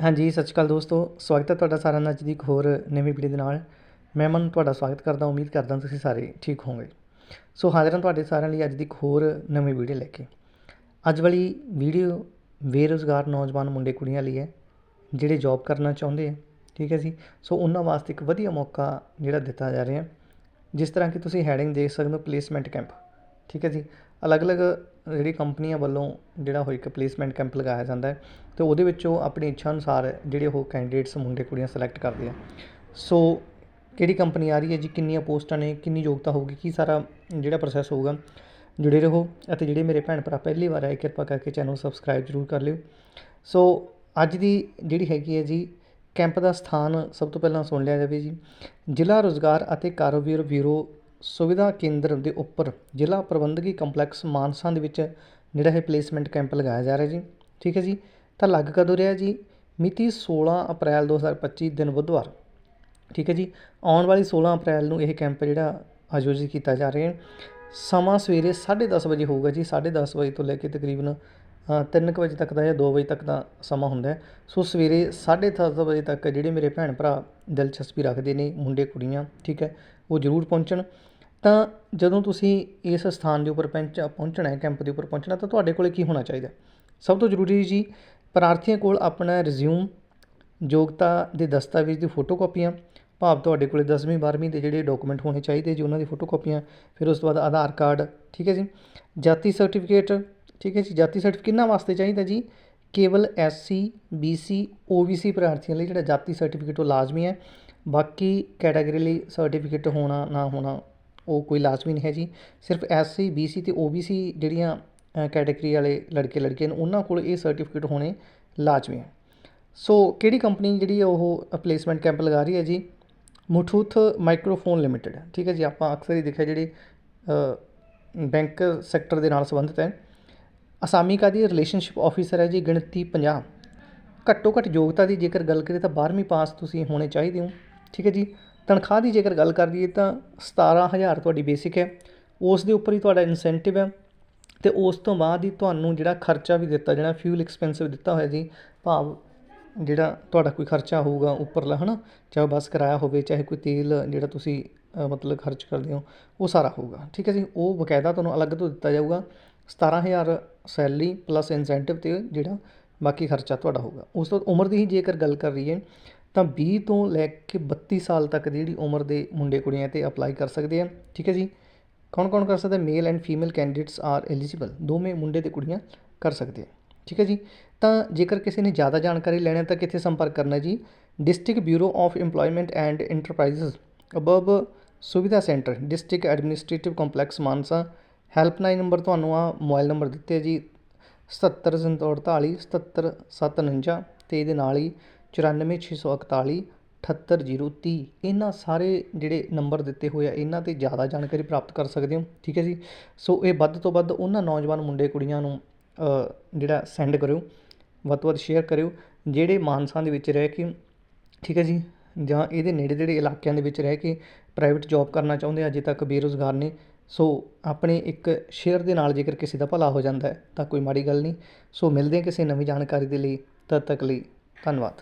ਹਾਂਜੀ, ਸਤਿ ਸ਼੍ਰੀ ਅਕਾਲ ਦੋਸਤੋ। ਸਵਾਗਤ ਹੈ ਤੁਹਾਡਾ ਸਾਰਿਆਂ ਦਾ ਅੱਜ ਦੀ ਇੱਕ ਹੋਰ ਨਵੀਂ ਵੀਡੀਓ ਦੇ ਨਾਲ। ਮੈਂ ਮਨ ਤੁਹਾਡਾ ਸਵਾਗਤ ਕਰਦਾ ਉਮੀਦ ਕਰਦਾ ਤੁਸੀਂ ਸਾਰੇ ਠੀਕ ਹੋਵੋਗੇ। ਸੋ ਹਾਜ਼ਰ ਹਾਂ ਤੁਹਾਡੇ ਸਾਰਿਆਂ ਲਈ ਅੱਜ ਦੀ ਇੱਕ ਹੋਰ ਨਵੀਂ ਵੀਡੀਓ ਲੈ ਕੇ। ਅੱਜ ਵਾਲੀ ਵੀਡੀਓ ਬੇਰੁਜ਼ਗਾਰ ਨੌਜਵਾਨ ਮੁੰਡੇ ਕੁੜੀਆਂ ਲਈ ਹੈ, ਜਿਹੜੇ ਜੌਬ ਕਰਨਾ ਚਾਹੁੰਦੇ ਆ, ਠੀਕ ਹੈ ਜੀ? ਸੋ ਉਹਨਾਂ ਵਾਸਤੇ ਇੱਕ ਵਧੀਆ ਮੌਕਾ ਜਿਹੜਾ ਦਿੱਤਾ ਜਾ ਰਿਹਾ ਜਿਸ ਤਰ੍ਹਾਂ ਕਿ ਤੁਸੀਂ ਹੈਡਿੰਗ ਦੇਖ ਸਕਦੇ ਹੋ ਪਲੇਸਮੈਂਟ ਕੈਂਪ ਠੀਕ ਹੈ ਜੀ? ਅਲੱਗ-ਅਲੱਗ ਜਿਹੜੀ ਕੰਪਨੀਆਂ ਵੱਲੋਂ ਜਿਹੜਾ ਉਹ ਇੱਕ ਪਲੇਸਮੈਂਟ ਕੈਂਪ ਲਗਾਇਆ ਜਾਂਦਾ ਹੈ, ਤੇ ਉਹਦੇ ਵਿੱਚੋਂ ਆਪਣੀ ਇੱਛਾ ਅਨੁਸਾਰ ਜਿਹੜੇ ਉਹ ਕੈਂਡੀਡੇਟਸ ਮੁੰਡੇ ਕੁੜੀਆਂ ਸਿਲੈਕਟ ਕਰਦੇ ਆ। ਸੋ ਕਿਹੜੀ ਕੰਪਨੀ ਆ ਰਹੀ ਹੈ ਜੀ? ਕਿੰਨੀਆਂ ਪੋਸਟਾਂ ਨੇ? ਕਿੰਨੀ ਯੋਗਤਾ ਹੋਊਗੀ? ਕੀ ਸਾਰਾ ਜਿਹੜਾ ਪ੍ਰੋਸੈਸ ਹੋਊਗਾ? ਜੁੜੇ ਰਹੋ ਅਤੇ ਜਿਹੜੇ ਮੇਰੇ ਭੈਣ ਭਰਾ ਪਹਿਲੀ ਵਾਰ ਆਏ, ਕਿਰਪਾ ਕਰਕੇ ਚੈਨਲ ਸਬਸਕ੍ਰਾਈਬ ਜ਼ਰੂਰ ਕਰ ਲਿਓ। ਸੋ ਅੱਜ ਦੀ ਜਿਹੜੀ ਹੈਗੀ ਹੈ ਜੀ ਕੈਂਪ ਦਾ ਸਥਾਨ ਸਭ ਤੋਂ ਪਹਿਲਾਂ ਸੁਣ ਲਿਆ ਜਾਵੇ ਜੀ। ਜ਼ਿਲ੍ਹਾ ਰੋਜ਼ਗਾਰ ਅਤੇ ਕਾਰੋਬਾਰ ਬਿਊਰੋ ਸੁਵਿਧਾ ਕੇਂਦਰ ਦੇ ਉੱਪਰ ਜ਼ਿਲ੍ਹਾ ਪ੍ਰਬੰਧਕੀ ਕੰਪਲੈਕਸ ਮਾਨਸਾ ਦੇ ਵਿੱਚ ਜਿਹੜਾ ਇਹ ਪਲੇਸਮੈਂਟ ਕੈਂਪ ਲਗਾਇਆ ਜਾ ਰਿਹਾ ਜੀ। ਠੀਕ ਹੈ ਜੀ? ਤਾਂ ਲੱਗ ਕਦੋਂ ਰਿਹਾ ਜੀ? ਮਿਤੀ 16 ਅਪ੍ਰੈਲ 2025 ਦਿਨ ਬੁੱਧਵਾਰ। ਠੀਕ ਹੈ ਜੀ? ਆਉਣ ਵਾਲੀ 16 ਅਪ੍ਰੈਲ ਨੂੰ ਇਹ ਕੈਂਪ ਜਿਹੜਾ ਆਯੋਜਿਤ ਕੀਤਾ ਜਾ ਰਿਹਾ ਹੈ। ਸਮਾਂ ਸਵੇਰੇ 10:30 ਵਜੇ ਹੋਊਗਾ ਜੀ। 10:30 ਵਜੇ ਤੋਂ ਲੈ ਕੇ ਤਕਰੀਬਨ ਤਿੰਨ ਕੁ ਵਜੇ ਤੱਕ ਦਾ ਜਾਂ ਦੋ ਵਜੇ ਤੱਕ ਦਾ ਸਮਾਂ ਹੁੰਦਾ ਸੋ ਸਵੇਰੇ ਸਾਢੇ 10:30 ਵਜੇ ਤੱਕ ਜਿਹੜੇ ਮੇਰੇ ਭੈਣ ਭਰਾ ਦਿਲਚਸਪੀ ਰੱਖਦੇ ਨੇ ਮੁੰਡੇ ਕੁੜੀਆਂ, ਠੀਕ ਹੈ, ਉਹ ਜ਼ਰੂਰ ਪਹੁੰਚਣ। ਤਾਂ ਜਦੋਂ ਤੁਸੀਂ ਇਸ ਸਥਾਨ ਦੇ ਉੱਪਰ ਪਹੁੰਚ ਪਹੁੰਚਣਾ ਹੈ, ਕੈਂਪ ਦੇ ਉੱਪਰ ਪਹੁੰਚਣਾ, ਤਾਂ ਤੁਹਾਡੇ ਕੋਲੇ ਕੀ ਹੋਣਾ ਚਾਹੀਦਾ? ਸਭ ਤੋਂ ਜ਼ਰੂਰੀ ਜੀ, ਪ੍ਰਾਰਥੀਆਂ ਕੋਲ ਆਪਣਾ ਰਿਜ਼ਿਊਮ ਯੋਗਤਾ ਦੇ ਦਸਤਾਵੇਜ਼ ਦੀ ਫੋਟੋਕਾਪੀਆਂ, ਭਾਵ ਤੁਹਾਡੇ ਕੋਲੇ 10ਵੀਂ 12ਵੀਂ ਦੇ ਜਿਹੜੇ ਡਾਕੂਮੈਂਟ ਹੋਣੇ ਚਾਹੀਦੇ, ਜੀ ਉਹਨਾਂ ਦੀ ਫੋਟੋਕਾਪੀਆਂ, ਫਿਰ ਉਸ ਤੋਂ ਬਾਅਦ ਆਧਾਰ ਕਾਰਡ, ਠੀਕ ਹੈ ਜੀ, ਜਾਤੀ ਸਰਟੀਫਿਕੇਟ ਠੀਕ ਹੈ ਜੀ, ਜਾਤੀ ਸਰਟੀਫਿਕੇਟ ਕਿੰਨਾ ਵਾਸਤੇ ਚਾਹੀਦਾ ਜੀ? ਕੇਵਲ ਐਸਸੀ ਬੀਸੀ ਓਬੀਸੀ ਪ੍ਰਾਰਥੀਆਂ ਲਈ ਜਿਹੜਾ ਜਾਤੀ ਸਰਟੀਫਿਕੇਟ ਉਹ ਲਾਜ਼ਮੀ ਹੈ। ਬਾਕੀ ਕੈਟਾਗਰੀ ਲਈ ਸਰਟੀਫਿਕੇਟ ਹੋਣਾ ਨਾ ਹੋਣਾ ਉਹ ਕੋਈ ਲਾਜ਼ਮੀ ਨਹੀਂ ਹੈ ਜੀ। ਸਿਰਫ ਐਸਸੀ ਬੀਸੀ ਤੇ ਓਬੀਸੀ ਜਿਹੜੀਆਂ ਕੈਟਾਗਰੀ ਵਾਲੇ ਲੜਕੇ ਲੜਕੀਆਂ ਨੇ, ਉਹਨਾਂ ਕੋਲ ਇਹ ਸਰਟੀਫਿਕੇਟ ਹੋਣੇ ਲਾਜ਼ਮੀ ਹੈ। ਸੋ ਕਿਹੜੀ ਕੰਪਨੀ ਜਿਹੜੀ ਉਹ ਪਲੇਸਮੈਂਟ ਕੈਂਪ ਲਗਾ ਰਹੀ ਹੈ ਜੀ? ਮੁਠੂਥ ਮਾਈਕਰੋਫੋਨ ਲਿਮਟਿਡ, ਠੀਕ ਹੈ ਜੀ, ਆਪਾਂ ਅਕਸਰ ਹੀ ਦੇਖਿਆ ਜਿਹੜੇ ਬੈਂਕ ਸੈਕਟਰ ਦੇ ਨਾਲ ਸੰਬੰਧਿਤ ਹੈ। ਅਸਾਮੀ ਕਾ ਦੀ ਰਿਲੇਸ਼ਨਸ਼ਿਪ ਆਫੀਸਰ ਹੈ ਜੀ ਗਿਣਤੀ 50 ਘੱਟੋ ਘੱਟ ਯੋਗਤਾ ਦੀ ਜੇਕਰ ਗੱਲ ਕਰੀਏ ਤਾਂ 12ਵੀਂ ਪਾਸ ਤੁਸੀਂ ਹੋਣੇ ਚਾਹੀਦੇ ਹੋ। ਠੀਕ ਹੈ ਜੀ? ਤਨਖਾਹ ਦੀ ਜੇਕਰ ਗੱਲ ਕਰ ਲਈਏ ਤਾਂ 17000 ਤੁਹਾਡੀ ਬੇਸਿਕ ਹੈ। ਉਸ ਦੇ ਉੱਪਰ ਹੀ ਤੁਹਾਡਾ ਇਨਸੈਂਟਿਵ ਹੈ ਤੇ ਉਸ ਤੋਂ ਬਾਅਦ ਹੀ ਤੁਹਾਨੂੰ ਜਿਹੜਾ ਖਰਚਾ ਵੀ ਦਿੱਤਾ, ਜਿਹੜਾ ਫਿਊਲ ਐਕਸਪੈਂਸਿਵ ਦਿੱਤਾ ਹੋਇਆ ਜੀ, ਭਾਵ ਜਿਹੜਾ ਤੁਹਾਡਾ ਕੋਈ ਖਰਚਾ ਹੋਊਗਾ ਉੱਪਰਲਾ, ਹਨਾ? ਚਾਹੇ ਬੱਸ ਕਿਰਾਇਆ ਹੋਵੇ, ਚਾਹੇ ਕੋਈ ਤੇਲ ਜਿਹੜਾ ਤੁਸੀਂ ਮਤਲਬ ਖਰਚ ਕਰਦੇ ਹੋ, ਉਹ ਸਾਰਾ ਹੋਊਗਾ। ਠੀਕ ਹੈ ਜੀ? ਉਹ ਬਕਾਇਦਾ ਤੁਹਾਨੂੰ ਅਲੱਗ ਤੋਂ ਦਿੱਤਾ ਜਾਊਗਾ। 17000 ਸੈਲਰੀ ਪਲੱਸ ਇਨਸੈਂਟਿਵ ਤੇ ਜਿਹੜਾ ਬਾਕੀ ਖਰਚਾ ਤੁਹਾਡਾ ਹੋਊਗਾ। ਉਸ ਤੋਂ ਉਮਰ ਦੀ ਹੀ ਜੇਕਰ ਗੱਲ ਕਰ ਲਈਏ, ਤਾਂ 20 ਤੋਂ ਲੈ ਕੇ 32 ਸਾਲ ਤੱਕ ਦੀ ਜਿਹੜੀ ਉਮਰ ਦੇ ਮੁੰਡੇ ਕੁੜੀਆਂ ਤੇ ਅਪਲਾਈ ਕਰ ਸਕਦੇ ਆ। ਠੀਕ ਹੈ ਜੀ? ਕੌਣ ਕੌਣ ਕਰ ਸਕਦਾ male and female candidates are eligible ਦੋਵੇਂ ਮੁੰਡੇ ਤੇ ਕੁੜੀਆਂ ਕਰ ਸਕਦੇ ਆ। ਠੀਕ ਹੈ ਜੀ? ਤਾਂ ਜੇਕਰ ਕਿਸੇ ਨੇ ਜ਼ਿਆਦਾ ਜਾਣਕਾਰੀ ਲੈਣੀ ਤਾਂ ਕਿੱਥੇ ਸੰਪਰਕ ਕਰਨਾ ਜੀ? District bureau of employment and enterprises above ਸੁਵਿਧਾ centre district administrative complex Mansa. Helpline number ਤੁਹਾਨੂੰ ਆਹ ਮੋਬਾਈਲ ਨੰਬਰ ਦਿੱਤੇ ਜੀ, ਸਤੱਤਰ ਅਠਤਾਲੀ ਸਤੱਤਰ ਸੱਤ ਉਣੰਜਾ ਅਤੇ ਇਹਦੇ ਨਾਲ ਹੀ 94641 78030 ਇਹਨਾਂ ਸਾਰੇ ਜਿਹੜੇ ਨੰਬਰ ਦਿੱਤੇ ਹੋਏ ਆ, ਇਹਨਾਂ ਤੇ ਜ਼ਿਆਦਾ ਜਾਣਕਾਰੀ ਪ੍ਰਾਪਤ ਕਰ ਸਕਦੇ ਹੋ, ਠੀਕ ਹੈ ਜੀ? ਸੋ ਇਹ ਵੱਧ ਤੋਂ ਵੱਧ ਉਹਨਾਂ ਨੌਜਵਾਨ ਮੁੰਡੇ ਕੁੜੀਆਂ ਨੂੰ ਜਿਹੜਾ ਸੈਂਡ ਕਰਿਓ, ਵੱਧ ਤੋਂ ਵੱਧ ਸ਼ੇਅਰ ਕਰਿਓ, ਜਿਹੜੇ ਮਾਨਸਾ ਦੇ ਵਿੱਚ ਰਹਿ ਕੇ, ਠੀਕ ਹੈ ਜੀ? ਜਾਂ ਇਹਦੇ ਨੇੜੇ ਨੇੜੇ ਇਲਾਕਿਆਂ ਦੇ ਵਿੱਚ ਰਹਿ ਕੇ ਪ੍ਰਾਈਵੇਟ ਜੌਬ ਕਰਨਾ ਚਾਹੁੰਦੇ ਅਜੇ ਤੱਕ ਬੇਰੁਜ਼ਗਾਰ ਨੇ ਸੋ ਆਪਣੇ ਇੱਕ ਸ਼ੇਅਰ ਦੇ ਨਾਲ ਜੇਕਰ ਕਿਸੇ ਦਾ ਭਲਾ ਹੋ ਜਾਂਦਾ ਤਾਂ ਕੋਈ ਮਾੜੀ ਗੱਲ ਨਹੀਂ। ਸੋ ਮਿਲਦੇ ਹਾਂ ਕਿਸੇ ਨਵੀਂ ਜਾਣਕਾਰੀ ਦੇ ਲਈ, ਤਦ ਤੱਕ ਲਈ ਧੰਨਵਾਦ।